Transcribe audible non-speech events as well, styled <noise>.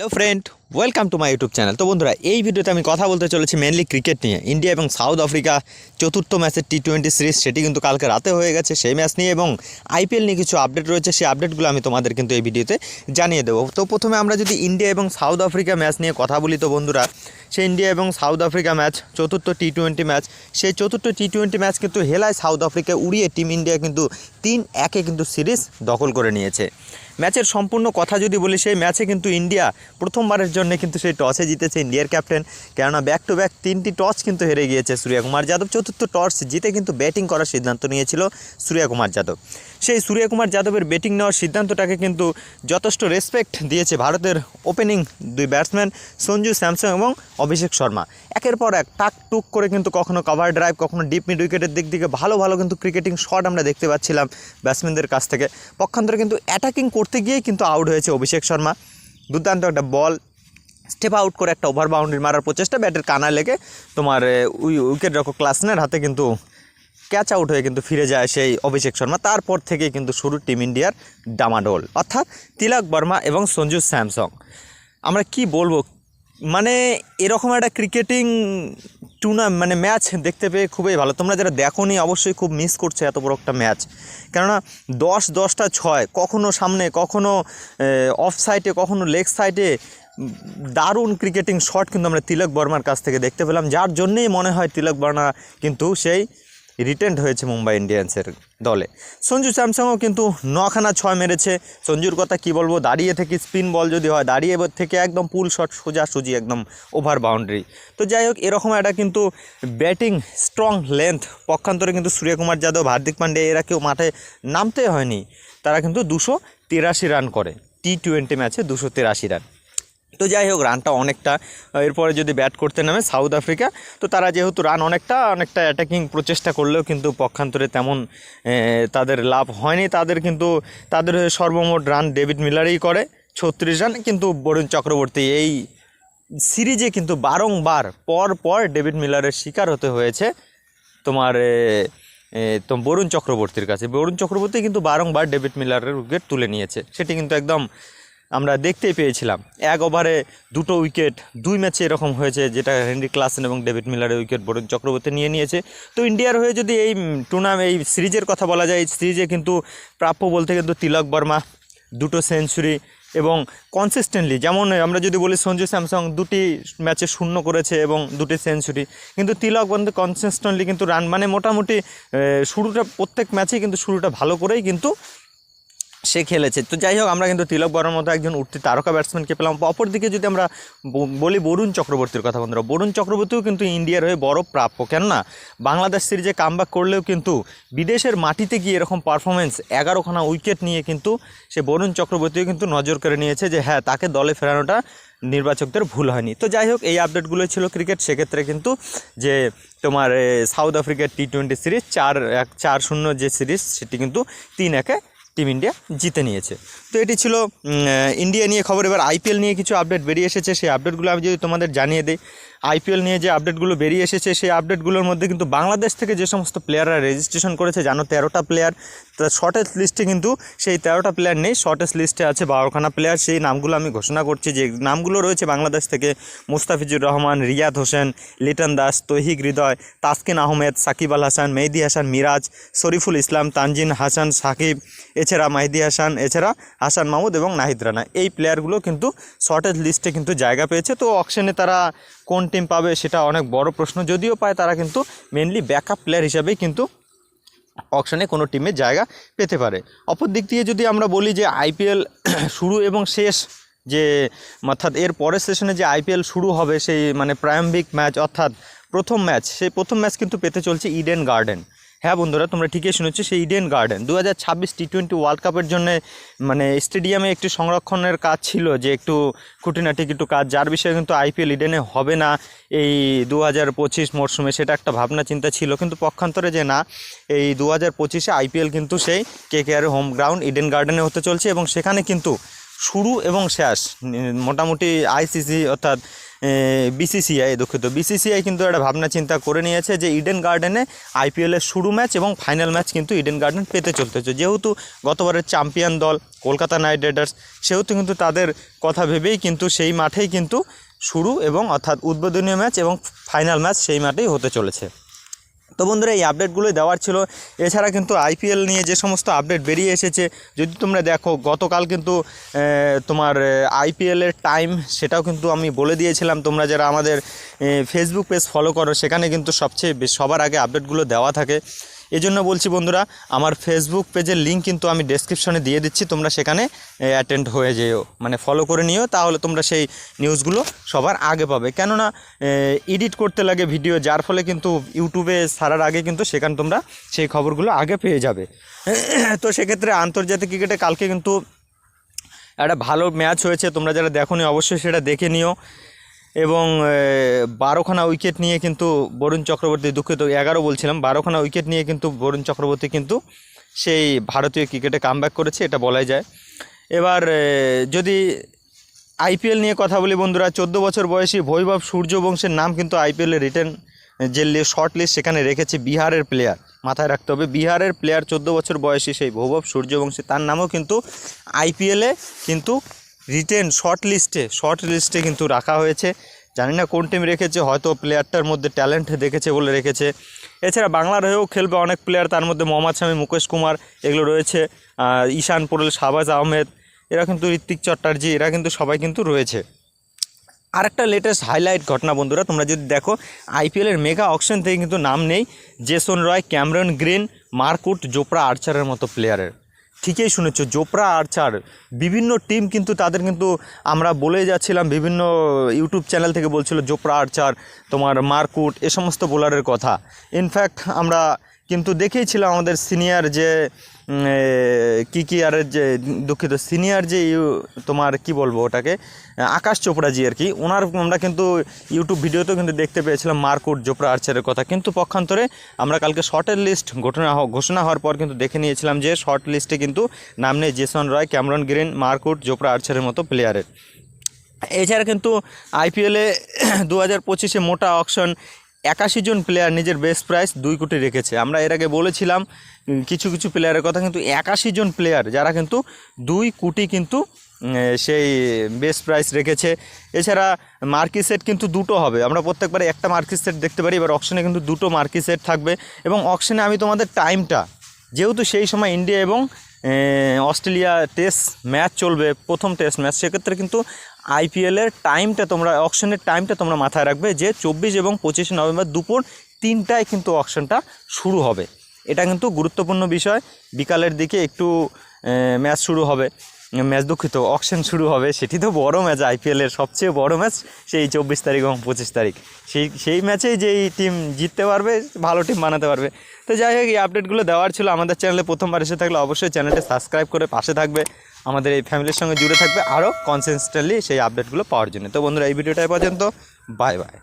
Hello friend, welcome to my YouTube channel. তো বন্ধুরা, এই ভিডিওতে আমি কথা বলতে চলেছি মেনলি ক্রিকেট নিয়ে। ইন্ডিয়া এবং সাউথ আফ্রিকা চতুর্থ ম্যাচের টি টোয়েন্টি সিরিজ সেটি কিন্তু কালকে রাতে হয়ে গেছে সেই ম্যাচ নিয়ে এবং আইপিএল নিয়ে কিছু আপডেট রয়েছে, সেই আপডেটগুলো আমি তোমাদের কিন্তু এই ভিডিওতে জানিয়ে দেবো। তো প্রথমে আমরা যদি ইন্ডিয়া এবং সাউথ আফ্রিকা ম্যাচ নিয়ে কথা বলি, তো বন্ধুরা, সেই ইন্ডিয়া এবং সাউথ আফ্রিকা ম্যাচ, চতুর্থ টি টোয়েন্টি ম্যাচ, সেই চতুর্থ টি টোয়েন্টি ম্যাচ কিন্তু হেলায় সাউথ আফ্রিকা উড়িয়ে টিম ইন্ডিয়া কিন্তু তিন একে কিন্তু সিরিজ দখল করে নিয়েছে। ম্যাচের সম্পূর্ণ কথা যদি বলি, সেই ম্যাচে কিন্তু ইন্ডিয়া প্রথমবারের জন্য কিন্তু সেই টসে জিতেছে ইন্ডিয়ার ক্যাপ্টেন। কেননা ব্যাক টু ব্যাক তিনটি টস কিন্তু হেরে গিয়েছে সূর্যকুমার যাদব। চতুর্থ টস জিতে কিন্তু ব্যাটিং করার সিদ্ধান্ত নিয়েছিল সূর্যকুমার যাদব। সেই সূর্যকুমার যাদবের ব্যাটিং নেওয়ার সিদ্ধান্তটাকে কিন্তু যথেষ্ট রেসপেক্ট দিয়েছে ভারতের ওপেনিং দুই ব্যাটসম্যান সঞ্জু স্যামসং এবং অভিষেক শর্মা। একের পর এক টাক টুক করে কিন্তু কখনো কভার ড্রাইভ কখনো ডিপ মিড উইকেটের দিক থেকে ভালো ভালো কিন্তু ক্রিকেটিং শট আমরা দেখতে পাচ্ছিলাম ব্যাটসম্যানদের কাছ থেকে। পক্ষান্তরে কিন্তু অ্যাটাকিং করতে গিয়েই কিন্তু আউট হয়েছে অভিষেক শর্মা। দুর্দান্ত একটা বল স্টেপ আউট করে একটা ওভার বাউন্ডারি মারার প্রচেষ্টা, ব্যাটের কানা লেগে তোমার উই উইকেট রক্ষক ক্লাসনের হাতে কিন্তু ক্যাচ আউট হয়ে কিন্তু ফিরে যায় সেই অভিষেক শর্মা। তারপর থেকে কিন্তু শুরু টিম ইন্ডিয়ার ডামাডোল। অর্থাৎ তিলক বর্মা এবং সঞ্জু স্যামসং। আমরা কি বলব? মানে এরকম একটা ক্রিকেটিং টুর্না মানে ম্যাচ দেখতে পেয়ে খুবই ভালো। তোমরা যারা দেখো নি অবশ্যই খুব মিস করছে এত বড় একটা ম্যাচ কেননা দশ, দশটা, ছয়, কখনো সামনে, কখনো অফ সাইডে কখনো লেগ সাইডে দারুণ ক্রিকেটিং শট কিন্তু আমরা তিলক বর্মার কাছ থেকে দেখতে পেলাম। যার জন্যেই মনে হয় তিলক বর্মা কিন্তু সেই রিটেন্ড হয়েছে মুম্বাই ইন্ডিয়ান্সের দলে। সঞ্জু স্যামসংও কিন্তু নখানা ছয় মেরেছে। সঞ্জুর কথা কি বলব? দাঁড়িয়ে থেকে স্পিন বল যদি হয়, দাঁড়িয়ে থেকে একদম পুল শট সোজাসুজি, একদম ওভার বাউন্ডারি তো যাই হোক, এরকম একটা কিন্তু ব্যাটিং স্ট্রং লেন্থ পক্ষান্তরে কিন্তু সূর্যকুমার যাদব, হার্দিক পান্ডে এরা কেউ মাঠে নামতে হয়নি। তারা কিন্তু দুশো তিরাশি রান করে। টি টোয়েন্টি ম্যাচে দুশো তিরাশি রান তো যাই হোক, রানটা অনেকটা, এরপরে যদি ব্যাট করতে নামে সাউথ আফ্রিকা তো তারা যেহেতু রান অনেকটা অনেকটা অ্যাটাকিং প্রচেষ্টা করলেও কিন্তু পক্ষান্তরে তেমন তাদের লাভ হয়নি। তাদের কিন্তু, তাদের সর্বমোট রান ডেভিড মিলারই করে, ছত্রিশ রান কিন্তু বরুণ চক্রবর্তী এই সিরিজে কিন্তু বারংবার, পর পর ডেভিড মিলারের শিকার হতে হয়েছে তোমার তো বরুণ চক্রবর্তীর কাছে। বরুণ চক্রবর্তী কিন্তু বারংবার ডেভিড মিলারের উইকেট তুলে নিয়েছে। সেটি কিন্তু একদম আমরা দেখতেই পেয়েছিলাম। এক ওভারে দুটো উইকেট, দুই ম্যাচে এরকম হয়েছে যেটা হেনরি ক্লাসেন এবং ডেভিড মিলারের উইকেট বরুণ চক্রবর্তী নিয়ে নিয়েছে। তো ইন্ডিয়ার হয়ে যদি এই টুর্নামেন্ট এই সিরিজের কথা বলা যায়, এই সিরিজে কিন্তু প্রাপ্য বলতে কিন্তু তিলক বর্মা, দুটো সেঞ্চুরি এবং কনসিস্টেন্টলি যেমন আমরা যদি বলি সঞ্জু স্যামসং দুটি ম্যাচে শূন্য করেছে এবং দুটি সেঞ্চুরি। কিন্তু তিলক বন্ধু কনসিস্টেন্টলি কিন্তু রান মানে মোটামুটি শুরুটা প্রত্যেক ম্যাচেই কিন্তু শুরুটা ভালো করেই কিন্তু সে খেলেছে। তো যাই হোক, আমরা কিন্তু তিলক বর্মার মতো একজন উঠতি তারকা ব্যাটসম্যানকে পেলাম। অপরদিকে যদি আমরা বলি বরুণ চক্রবর্তীর কথা বন্ধুরা, বরুণ চক্রবর্তীও কিন্তু ইন্ডিয়ার হয়ে বড় প্রাপ্য। কেননা, বাংলাদেশ সিরিজে কামব্যাক করলেও কিন্তু বিদেশের মাটিতে গিয়ে এরকম পারফরমেন্স এগারোখানা উইকেট নিয়ে কিন্তু সে বরুণ চক্রবর্তীও কিন্তু নজর করে নিয়েছে যে হ্যাঁ তাকে দলে ফেরানোটা নির্বাচকদের ভুল হয়নি। তো যাই হোক, এই আপডেটগুলো ছিল ক্রিকেট সেক্ষেত্রে কিন্তু যে তোমার সাউথ আফ্রিকার টি টোয়েন্টি সিরিজ চার এক, চার শূন্য যে সিরিজ সেটি কিন্তু তিন একে টিম ইন্ডিয়া জিতে নিয়েছে। তো এটি ছিল ইন্ডিয়া নিয়ে খবর। এবার আইপিএল নিয়ে কিছু আপডেট বেরিয়ে এসেছে। সেই আপডেটগুলো আমি যদি তোমাদের জানিয়ে দিই আইপিএল নিয়ে যে আপডেটগুলো বেরিয়ে এসেছে, সেই আপডেটগুলোর মধ্যে কিন্তু বাংলাদেশ থেকে যে সমস্ত প্লেয়াররা রেজিস্ট্রেশন করেছে, জানো তেরোটা প্লেয়ার তার শর্টেস্ট লিস্টে কিন্তু সেই তেরোটা প্লেয়ার নেই শর্টেস্ট লিস্টে আছে বারোখানা প্লেয়ার সেই নামগুলো আমি ঘোষণা করছি যে নামগুলো রয়েছে বাংলাদেশ থেকে মুস্তাফিজুর রহমান, রিয়াদ হোসেন, লিটন দাস, তৌহিক হৃদয়, তাসকিন আহমেদ, সাকিব আল হাসান, মেহেদি হাসান, মিরাজ, শরীফুল ইসলাম, তানজিন হাসান, সাকিব, এছাড়া মাহিদি হাসান, এছাড়া হাসান মাহমুদ এবং নাহিদ রানা। এই প্লেয়ারগুলো কিন্তু শর্টেজ লিস্টে কিন্তু জায়গা পেয়েছে। তো অকশনে তারা কোন টিম পাবে সেটা অনেক বড় প্রশ্ন। যদিও পায়, তারা কিন্তু মেনলি ব্যাকআপ প্লেয়ার হিসাবেই কিন্তু অকশনে কোনো টিমের জায়গা পেতে পারে। অপর দিক দিয়ে যদি আমরা বলি যে আইপিএল <coughs> শুরু এবং শেষ যে, অর্থাৎ এর পরের সেশনে যে আইপিএল শুরু হবে, সেই মানে প্রারম্ভিক ম্যাচ অর্থাৎ প্রথম ম্যাচ সেই প্রথম ম্যাচ কিন্তু পেতে চলছে ইডেন গার্ডেন হ্যাঁ বন্ধুরা, তোমরা ঠিকই শুনেছো, সেই ইডেন গার্ডেন দু হাজার ছাব্বিশ টি টোয়েন্টি ওয়ার্ল্ড কাপের জন্য মানে স্টেডিয়ামে একটি সংরক্ষণের কাজ ছিল যে, একটু খুঁটিনাটি একটু কাজ, যার বিষয়ে কিন্তু আইপিএল ইডেনে হবে না এই দু হাজার পঁচিশ মরশুমে সেটা একটা ভাবনা চিন্তা ছিল। কিন্তু পক্ষান্তরে যে না, এই দু হাজার পঁচিশে আইপিএল কিন্তু সেই K K R home ground Eden গার্ডেনে হতে চলছে এবং সেখানে কিন্তু শুরু এবং শেষ, মোটামুটি আইসিসি অর্থাৎ বিসিসিআই দুঃখিত। বিসিসিআই কিন্তু একটা ভাবনা চিন্তা করে নিয়েছে যে ইডেন গার্ডেনে আইপিএলের শুরু ম্যাচ এবং ফাইনাল ম্যাচ কিন্তু ইডেন গার্ডেন পেতে চলতেছে। যেহেতু গতবারের চ্যাম্পিয়ন দল কলকাতা নাইট রাইডার্স, সেহেতু কিন্তু তাদের কথা ভেবেই কিন্তু সেই মাঠেই কিন্তু শুরু এবং অর্থাৎ উদ্বোধনীয় ম্যাচ এবং ফাইনাল ম্যাচ সেই মাঠেই হতে চলেছে। তো বন্ধুরা, এই আপডেটগুলোই দেওয়ার ছিল। এছাড়া কিন্তু আইপিএল নিয়ে যে সমস্ত আপডেট বেরিয়ে এসেছে, যদি তোমরা দেখো, গতকাল কিন্তু তোমার আইপিএলের টাইম সেটাও কিন্তু আমি বলে দিয়েছিলাম তোমরা যারা আমাদের ফেসবুক পেজ ফলো করো, সেখানে কিন্তু সবচেয়ে সবার আগে আপডেটগুলো দেওয়া থাকে। এজন্য বলছি বন্ধুরা, আমার ফেসবুক পেজের লিঙ্ক কিন্তু আমি ডেসক্রিপশনে দিয়ে দিচ্ছি, তোমরা সেখানে অ্যাটেন্ড হয়ে যেও। মানে ফলো করে নিও, তাহলে তোমরা সেই নিউজগুলো সবার আগে পাবে। কেননা এডিট করতে লাগে ভিডিও যার ফলে কিন্তু ইউটিউবে সারার আগে কিন্তু সেখানে তোমরা সেই খবরগুলো আগে পেয়ে যাবে। তো সেক্ষেত্রে আন্তর্জাতিক ক্রিকেটে কালকে কিন্তু একটা ভালো ম্যাচ হয়েছে, তোমরা যারা দেখোনি, অবশ্যই সেটা দেখে নিও। এবং বারোখানা উইকেট নিয়ে কিন্তু বরুণ চক্রবর্তী দুঃখিত, এগারো বলছিলাম, বারোখানা উইকেট নিয়ে কিন্তু বরুণ চক্রবর্তী কিন্তু সেই ভারতীয় ক্রিকেটে কামব্যাক করেছে, এটা বলাই যায়। এবার যদি আইপিএল নিয়ে কথা বলি বন্ধুরা, চোদ্দ বছর বয়সী বৈভব সূর্যবংশের নাম কিন্তু আইপিএলে রিটার্ন যে শর্ট লিস্ট সেখানে রেখেছে বিহারের প্লেয়ার মাথায় রাখতে হবে। বিহারের প্লেয়ার চোদ্দ বছর বয়সী সেই বৈভব সূর্যবংশী, তার নামও কিন্তু আইপিএলে কিন্তু রিটেন শর্ট লিস্টে শর্ট লিস্টে কিন্তু রাখা হয়েছে। জানি না কোন টিম রেখেছে, হয়তো প্লেয়ারটার মধ্যে ট্যালেন্ট দেখেছে বলে রেখেছে। এছাড়া বাংলার হয়েও খেলবে অনেক প্লেয়ার তার মধ্যে মোহাম্মদ শামী মুকেশ কুমার, এগুলো রয়েছে। ঈশান, পোরেল, শাহবাজ আহমেদ, এরা কিন্তু ঋত্বিক চট্টার্জি, এরা কিন্তু সবাই কিন্তু রয়েছে। আরেকটা লেটেস্ট হাইলাইট ঘটনা বন্ধুরা, তোমরা যদি দেখো আইপিএলের মেগা অকশন থেকে কিন্তু নাম নেই। Jason Roy, Cameron Green, Mark Wood, Jofra, আর্চারের মতো প্লেয়ারের ঠিকই শুনেছ, জোপড়া, আর্চার, বিভিন্ন টিম কিন্তু তাদের কিন্তু আমরা বলে যাচ্ছিলাম, বিভিন্ন ইউটিউব চ্যানেল থেকে বলছিল জোপড়া, আর্চার, তোমার মার্কুট, এ সমস্ত বোলারের কথা। ইনফ্যাক্ট আমরা কিন্তু দেখেইছিলাম আমাদের সিনিয়র যে কি কি আর যে দুঃখিত সিনিয়র যে তোমার কি বলব ওটাকে, আকাশ চোপড়াজি আর কি, ওনার আমরা কিন্তু ইউটিউব ভিডিওতেও কিন্তু দেখতে পেয়েছিলাম মার্কুট, জোপড়া আর্চারের কথা। কিন্তু পক্ষান্তরে আমরা কালকে শর্টের লিস্ট ঘটনা ঘোষণা হওয়ার পর কিন্তু দেখে নিয়েছিলাম যে শর্ট লিস্টে কিন্তু নাম নেই Jason Roy, Cameron Green, মার্কুট, Jofra আর্চারের মতো প্লেয়ারের। এছাড়া কিন্তু আইপিএলে দু হাজার পঁচিশে মোটা অকশন একাশি জন প্লেয়ার নিজের বেস্ট প্রাইস দুই কোটি রেখেছে। আমরা এর আগে বলেছিলাম কিছু কিছু প্লেয়ারের কথা, কিন্তু একাশি জন প্লেয়ার যারা কিন্তু দুই কোটি কিন্তু সেই বেস্ট প্রাইস রেখেছে। এছাড়া মার্কি সেট কিন্তু দুটো হবে। আমরা প্রত্যেকবারে একটা মার্কি সেট দেখতে পারি, এবার অকশনে কিন্তু দুটো মার্কি সেট থাকবে। এবং অকশনে আমি তোমাদের টাইমটা যেহেতু সেই সময় ইন্ডিয়া এবং অস্ট্রেলিয়া টেস্ট ম্যাচ চলবে, প্রথম টেস্ট ম্যাচ সেক্ষেত্রে কিন্তু আইপিএলের টাইমটা তোমরা অকশনের টাইমটা তোমরা মাথায় রাখবে যে চব্বিশ এবং পঁচিশে নভেম্বর দুপুর তিনটায় কিন্তু অকশনটা শুরু হবে। এটা কিন্তু গুরুত্বপূর্ণ বিষয়। বিকালের দিকে একটু ম্যাচ শুরু হবে। ম্যাচ দুঃখিত অকশন শুরু হবে। সেটি তো বড় ম্যাচ আইপিএলের সবচেয়ে বড় ম্যাচ সেই চব্বিশ তারিখ এবং পঁচিশ তারিখ। সেই সেই ম্যাচেই যেই টিম জিততে পারবে, ভালো টিম বানাতে পারবে। তো যাই হোক, এই আপডেটগুলো দেওয়ার ছিল আমাদের চ্যানেলে প্রথমবার এসে থাকলে অবশ্যই চ্যানেলটা সাবস্ক্রাইব করে পাশে থাকবে। আমাদের এই ফ্যামিলির সঙ্গে জুড়ে থাকবে আরও কনসিস্টেন্টলি সেই আপডেটগুলো পাওয়ার জন্য। তো বন্ধুরা, এই ভিডিওটাই পর্যন্ত। Bye bye